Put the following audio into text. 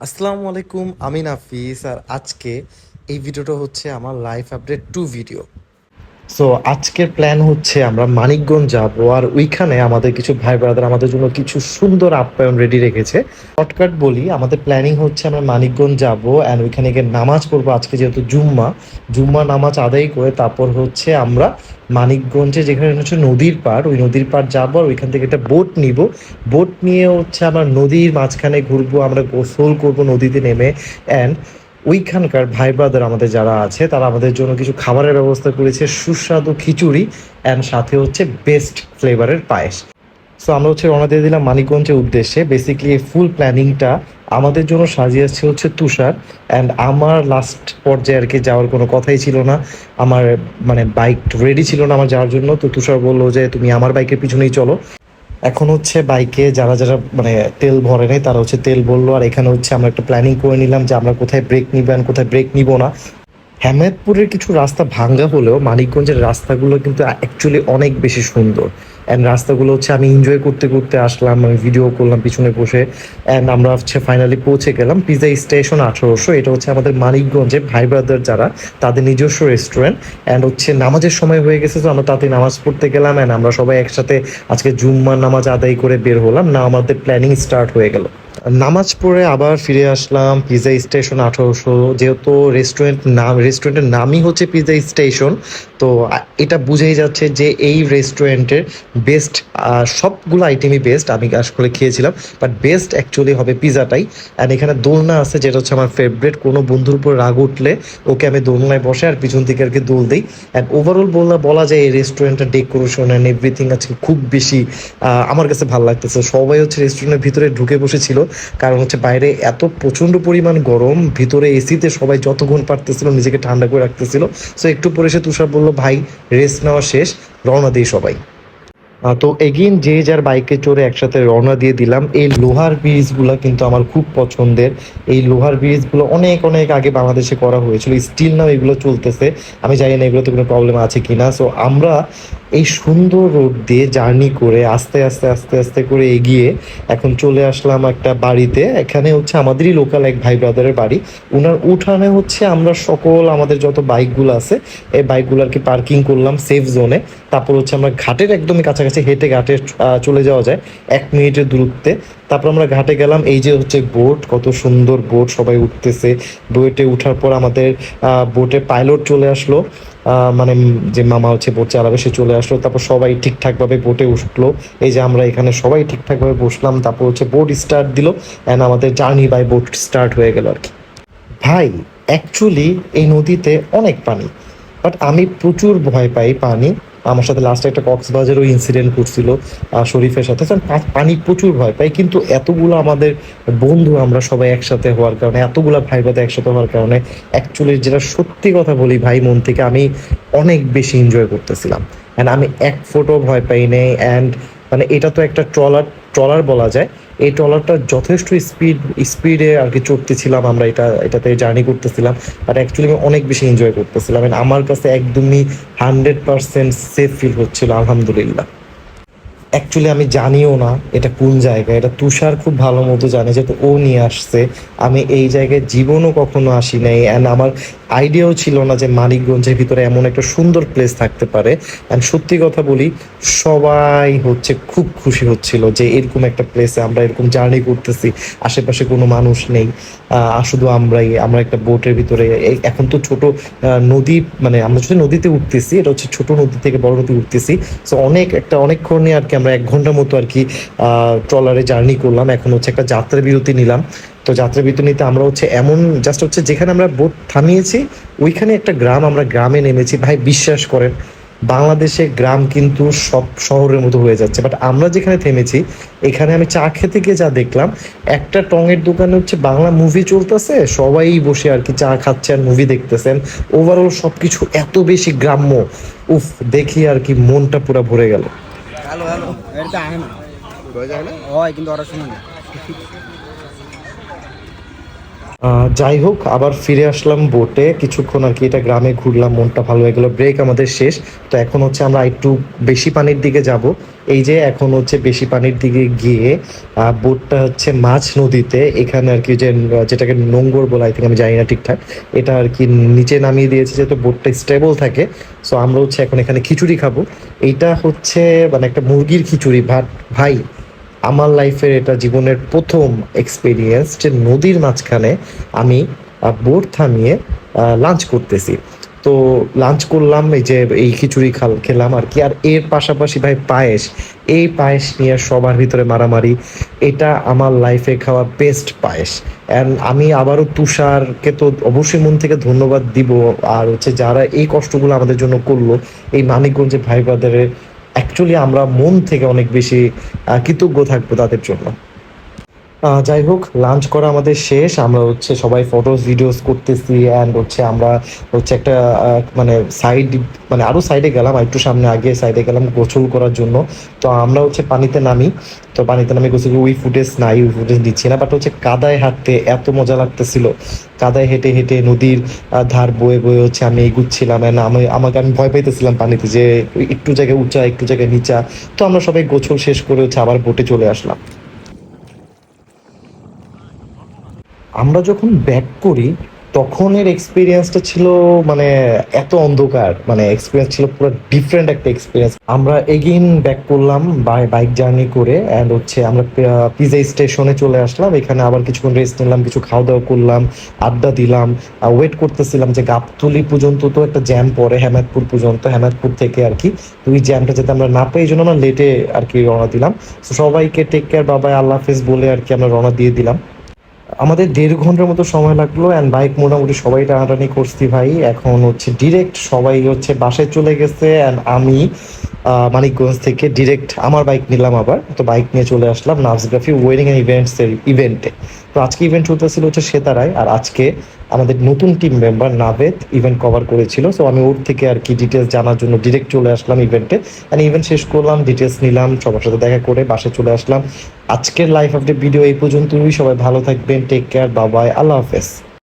আসসালামু আলাইকুম আমি নাফিস আর আজকে এই ভিডিওটা হচ্ছে আমার life update two video so আজকের প্ল্যান হচ্ছে আমরা মানিকগঞ্জ যাব আর ওইখানে আমাদের কিছু ভাই ব্রাদার আমাদের জন্য কিছু সুন্দর আপ্যায়ন রেডি রেখেছে। শর্টকাট বলি, আমাদের প্ল্যানিং হচ্ছে আমরা মানিকগঞ্জ যাব অ্যান্ড ওইখানে গিয়ে নামাজ পড়ব। আজকে যেহেতু জুম্মা জুম্মা নামাজ আদায় করে তারপর হচ্ছে আমরা মানিকগঞ্জে যেখানে হচ্ছে নদীর পাড়, ওই নদীর পাড় যাব আর ওইখান থেকে একটা বোট নিব। বোট নিয়ে হচ্ছে আমরা নদীর মাঝখানে ঘুরবো, আমরা গোসল করব নদীতে নেমে। অ্যান্ড ওইখানকার ভাই ব্রাদার আমাদের যারা আছে, তারা আমাদের জন্য কিছু খাবারের ব্যবস্থা করেছে, সুস্বাদু খিচুড়ি অ্যান্ড সাথে হচ্ছে বেস্ট ফ্লেভারের পায়েস। সো আমরা হচ্ছে রওনা দিয়ে দিলাম মানিকগঞ্জের উদ্দেশ্যে। বেসিক্যালি এই ফুল প্ল্যানিংটা আমাদের জন্য সাজিয়েছে হচ্ছে তুষার। অ্যান্ড আমার লাস্ট পর্যায়ে আর কি যাওয়ার কোনো কথাই ছিল না। আমার মানে বাইক রেডি ছিল না আমার যাওয়ার জন্য। তো তুষার বলল যে, তুমি আমার বাইকের পিছনেই চলো। এখন হচ্ছে বাইকে যারা যারা মানে তেল ভরে নেই, তারা হচ্ছে তেল বলল, আর এখানে হচ্ছে আমরা একটা প্ল্যানিং করে নিলাম যে আমরা কোথায় ব্রেক নিবেন কোথায় ব্রেক নিব না। হেমেদপুরের কিছু রাস্তা ভাঙ্গা হলেও মানিকগঞ্জের রাস্তাগুলো কিন্তু অ্যাকচুয়ালি অনেক বেশি সুন্দর। অ্যান্ড রাস্তাগুলো হচ্ছে আমি এনজয় করতে করতে আসলাম, আমি ভিডিও করলাম পিছনে বসে। অ্যান্ড আমরা হচ্ছে ফাইনালি পৌঁছে গেলাম পিজা স্টেশন আঠারোশো। এটা হচ্ছে আমাদের মানিকগঞ্জে ভাই ব্রাদার যারা, তাদের নিজস্ব রেস্টুরেন্ট অ্যান্ড হচ্ছে নামাজের সময় হয়ে গেছে, তো আমরা তাতে নামাজ পড়তে গেলাম। অ্যান্ড আমরা সবাই একসাথে আজকে জুম্মার নামাজ আদায় করে বের হলাম। না আমাদের প্ল্যানিং স্টার্ট হয়ে গেল। নামাজ পড়ে আবার ফিরে আসলাম পিজা স্টেশন আঠারোশো, যেহেতু রেস্টুরেন্ট নাম রেস্টুরেন্টের নামই হচ্ছে পিজা স্টেশন তো এটা বুঝেই যাচ্ছে যে এই রেস্টুরেন্টের বেস্ট সবগুলো আইটেমই বেস্ট আমি আসলে খেয়েছিলাম বাট বেস্ট অ্যাকচুয়ালি হবে পিজাটাই অ্যান্ড এখানে দোলনা আছে, যেটা হচ্ছে আমার ফেভারিট কোনো বন্ধুর উপর রাগ উঠলে ওকে আমি দোলনায় বসে আর পিছন থেকে আর কি দোল দিই অ্যান্ড ওভারঅল বলা বলা যায় এই রেস্টুরেন্টের ডেকোরেশন অ্যান্ড এভরিথিং আজকে খুব বেশি আমার কাছে ভালো লাগতেছে, সবাই হচ্ছে রেস্টুরেন্টের ভিতরে ঢুকে বসেছিল কারণ হচ্ছে বাইরে এত প্রচণ্ড পরিমাণ গরম, ভিতরে এসিতে সবাই যতক্ষণ পারতেছিল নিজেকে ঠান্ডা করে রাখতেছিল। সো একটু পরে সে তুষার বলল, ভাই রেস্ট নেওয়া শেষ, রওনা দিই সবাই। তো এগেইন যে যার বাইকে চড়ে একসাথে রওনা দিয়ে দিলাম। এই লোহার ব্রিজগুলো কিন্তু আমার খুব পছন্দের। এই লোহার ব্রিজগুলো অনেক অনেক আগে বাংলাদেশে করা হয়েছিল। স্টিল নাও এগুলো চলতেছে। আমি জানি না এগুলোতে কোনো প্রবলেম আছে কিনা। সো আমরা এই সুন্দর রোড দিয়ে জার্নি করে আস্তে আস্তে আস্তে আস্তে করে এগিয়ে এখন চলে আসলাম একটা বাড়িতে। এখানে হচ্ছে আমাদেরই লোকাল এক ভাই ব্রাদারের বাড়ি। ওনার উঠানে হচ্ছে আমরা সকল আমাদের যত বাইকগুলো আছে, এই বাইকগুলো আর কি পার্কিং করলাম সেফ জোনে তারপর হচ্ছে আমরা ঘাটের একদমই কাছাকাছি হেঁটে ঘাটে চলে যাওয়া যায় এক মিনিটের দূরত্বে। তারপর আমরা ঘাটে গেলাম, এই যে হচ্ছে বোট কত সুন্দর বোট সবাই উঠতেছে। বোটে উঠার পর আমাদের বোটে পাইলট চলে আসলো। মানে যে মামা হচ্ছে বোট চালাবে, সে চলে আসলো। তারপর সবাই ঠিকঠাকভাবে বোটে উঠল। এই যে আমরা এখানে সবাই ঠিকঠাকভাবে বসলাম, তারপর হচ্ছে বোট স্টার্ট দিল অ্যান্ড আমাদের জার্নি বাই বোট স্টার্ট হয়ে গেল আর কি। ভাই অ্যাকচুয়ালি এই নদীতে অনেক পানি বাট আমি প্রচুর ভয় পাই পানি। আমার সাথে লাস্টে একটা কক্সবাজারও ইনসিডেন্ট ঘটছিল শরীফের সাথে। পানি প্রচুর ভয় পাই কিন্তু এতগুলো আমাদের বন্ধু আমরা সবাই একসাথে হওয়ার কারণে, এতগুলো ভাই বোধ একসাথে হওয়ার কারণে অ্যাকচুয়ালি যেটা সত্যি কথা বলি ভাই মন থেকে আমি অনেক বেশি এনজয় করতেছিলাম। অ্যান্ড আমি এক ফোটো ভয় পাই নেই অ্যান্ড মানে এটা তো একটা ট্রলার ট্রলার বলা যায় এই ট্রলারটা যথেষ্ট স্পিড স্পিডে আর কি চড়তেছিলাম আমরা এটা, এটাতে জার্নি করতেছিলাম আর অ্যাকচুয়ালি আমি অনেক বেশি এনজয় করতেছিলাম। আমার কাছে একদমই হান্ড্রেড পার্সেন্ট সেফ ফিল হচ্ছিল, আলহামদুলিল্লাহ। অ্যাকচুয়ালি আমি জানিও না এটা কোন জায়গা এটা তুষার খুব ভালো মতো জানে যেহেতু ও নিয়ে আসছে। আমি এই জায়গায় জীবনও কখনো আসি নাই। অ্যান্ড আমার আইডিয়াও ছিল না যে মানিকগঞ্জের ভিতরে এমন একটা সুন্দর প্লেস থাকতে পারে। অ্যান্ড সত্যি কথা বলি, সবাই হচ্ছে খুব খুশি হচ্ছিল যে এরকম একটা প্লেসে আমরা এরকম জার্নি করতেছি। আশেপাশে কোনো মানুষ নেই। শুধু আমরাই, আমরা একটা বোটের ভিতরে এখন তো ছোট নদী মানে আমরা যদি নদীতে উঠতেছি, এটা হচ্ছে ছোট নদী থেকে বড় নদী উঠতেছি। সো অনেক, একটা অনেকক্ষণে আর কি আমরা এক ঘণ্টার মতো আর কি ট্রলারে জার্নি করলাম। এখন হচ্ছে একটা যাত্রা বিরতি নিলাম। তো যাত্রা বিরতি নিতে আমরা হচ্ছে এমন জাস্ট হচ্ছে যেখানে আমরা বোট থামিয়েছি, ওইখানে একটা গ্রাম, আমরা গ্রামে নেমেছি। ভাই, বিশ্বাস করেন বাংলাদেশে গ্রাম কিন্তু সব শহরের মতো হয়ে যাচ্ছে। বাট আমরা যেখানে থেমেছি এখানে আমি চা খেতে গিয়ে যা দেখলাম একটা টঙের দোকানে হচ্ছে বাংলা মুভি চলতেছে সবাই বসে আর কি চা খাচ্ছে আর মুভি দেখতেছেন। ওভারঅল সবকিছু এত বেশি গ্রাম্য। উফ দেখি আর কি মনটা পুরো ভরে গেল। Hello hello. এটা না না। হয় কিন্তু ওরা শুনে না। যাই হোক, আবার ফিরে আসলাম বোটে কিছুক্ষণ আর কি এটা গ্রামে ঘুরলাম, মনটা ভালো হয়ে গেল। ব্রেক আমাদের শেষ। তো এখন হচ্ছে আমরা একটু বেশি পানির দিকে যাব। এই যে এখন হচ্ছে বেশি পানির দিকে গিয়ে বোটটা হচ্ছে মাছ নদীতে। এখানে আর কি যে, যেটাকে নোঙ্গর বলে আই থিঙ্ক আমি জানি না ঠিকঠাক। এটা আর কি নিচে নামিয়ে দিয়েছে যেহেতু বোটটা স্টেবল থাকে। সো আমরা হচ্ছে এখন এখানে খিচুড়ি খাব। এইটা হচ্ছে মানে একটা মুরগির খিচুড়ি, ভাত ভাই আমার লাইফের এটা জীবনের প্রথম এক্সপিরিয়েন্স যে নদীর মাঝখানে আমি বোট থামিয়ে লাঞ্চ করতেছি। তো লাঞ্চ করলাম, এই যে এই খিচুড়ি খাল, খেলাম আর কি। আর এর পাশাপাশি ভাই পায়েস। এই পায়েস নিয়ে সবার ভিতরে মারামারি। এটা আমার লাইফে খাওয়া বেস্ট পায়েস। অ্যান্ড আমি আবারও তুষারকে তো অবশ্যই মন থেকে ধন্যবাদ দিব। আর হচ্ছে যারা এই কষ্টগুলো আমাদের জন্য করল, এই মানিকগঞ্জে ভাই ব্রাদারের অ্যাকচুয়ালি আমরা মন থেকে অনেক বেশি কৃতজ্ঞ থাকব তাদের জন্য। যাই হোক লাঞ্চ করা আমাদের শেষ। আমরা হচ্ছে সবাই ফটোস ভিডিওস করতেছি অ্যান্ড হচ্ছে আমরা হচ্ছে একটা মানে সাইড মানে আরও সাইডে গেলাম একটু সামনে আগে সাইডে গেলাম গোসল করার জন্য। তো আমরা হচ্ছে পানিতে নামি। তো পানিতে নামে গোসল ওই ফুটেজ নাই, ওই ফুটেজ দিচ্ছি না। বাট হচ্ছে কাদায় হাঁটতে এত মজা লাগতেছিল। কাদায় হেঁটে হেঁটে নদীর ধার বয়ে বয়ে হচ্ছে আমি এগুচ্ছিলাম। And আমি, আমাকে আমি ভয় পাইতেছিলাম পানিতে যে একটু জায়গায় উঁচা, একটু জায়গায় নিচা। তো আমরা সবাই গোছল শেষ করে হচ্ছে আবার বোটে চলে আসলাম। আমরা যখন ব্যাক করি তখনের এক্সপিরিয়েন্সটা ছিল মানে এত অন্ধকার মানে এক্সপিরিয়েন্স ছিল পুরো ডিফারেন্ট একটা এক্সপিরিয়েন্স আমরা এগেইন ব্যাক করলাম বাইক জার্নি করে অ্যান্ড হচ্ছে আমরা পিজা স্টেশনে চলে আসলাম। এখানে আবার কিছুক্ষণ রেস্ট নিলাম, কিছু খাওয়া দাওয়া করলাম, আড্ডা দিলাম ওয়েট করতেছিলাম যে গাবতলি পর্যন্ত তো একটা জ্যাম পড়ে হেমাদপুর পর্যন্ত হেমাদপুর থেকে আর কি। ওই জ্যামটা যাতে আমরা না পাই, এই জন্য আমরা লেটে আর কি রওনা দিলাম। সবাইকে টেক কেয়ার বাবাই আল্লাহ হাফেজ বলে আর কি আমরা রওনা দিয়ে দিলাম। আমাদের দেড় ঘণ্টার মতো সময় লাগল অ্যান্ড বাইক মোটামুটি সবাই টানাটানি করছি ভাই। এখন হচ্ছে ডিরেক্ট সবাই হচ্ছে বাসায় চলে গেছে অ্যান্ড আমি মানিকগঞ্জ থেকে ডিরেক্ট আমার বাইক নিলাম আবার। তো বাইক নিয়ে চলে আসলাম নার্সগ্রাফি ওয়েডিং অ্যান্ড ইভেন্টস এর ইভেন্টে তো আজকে ইভেন্ট চলতেছিল হচ্ছে সেতারায় আর আজকে আমাদের নতুন team member Naved event cover করেছিল। সো আমি ওর থেকে আর কি ডিটেলস জানার জন্য ডিরেক্ট চলে আসলাম ইভেন্টে অ্যান্ড ইভেন্ট শেষ করলাম ডিটেলস নিলাম, সবার সাথে দেখা করে বাসে চলে আসলাম। আজকের লাইফ আপডেট ভিডিও এই পর্যন্তই। সবাই ভালো থাকবেন টেক কেয়ার বাবাই আল্লাহ হাফেজ।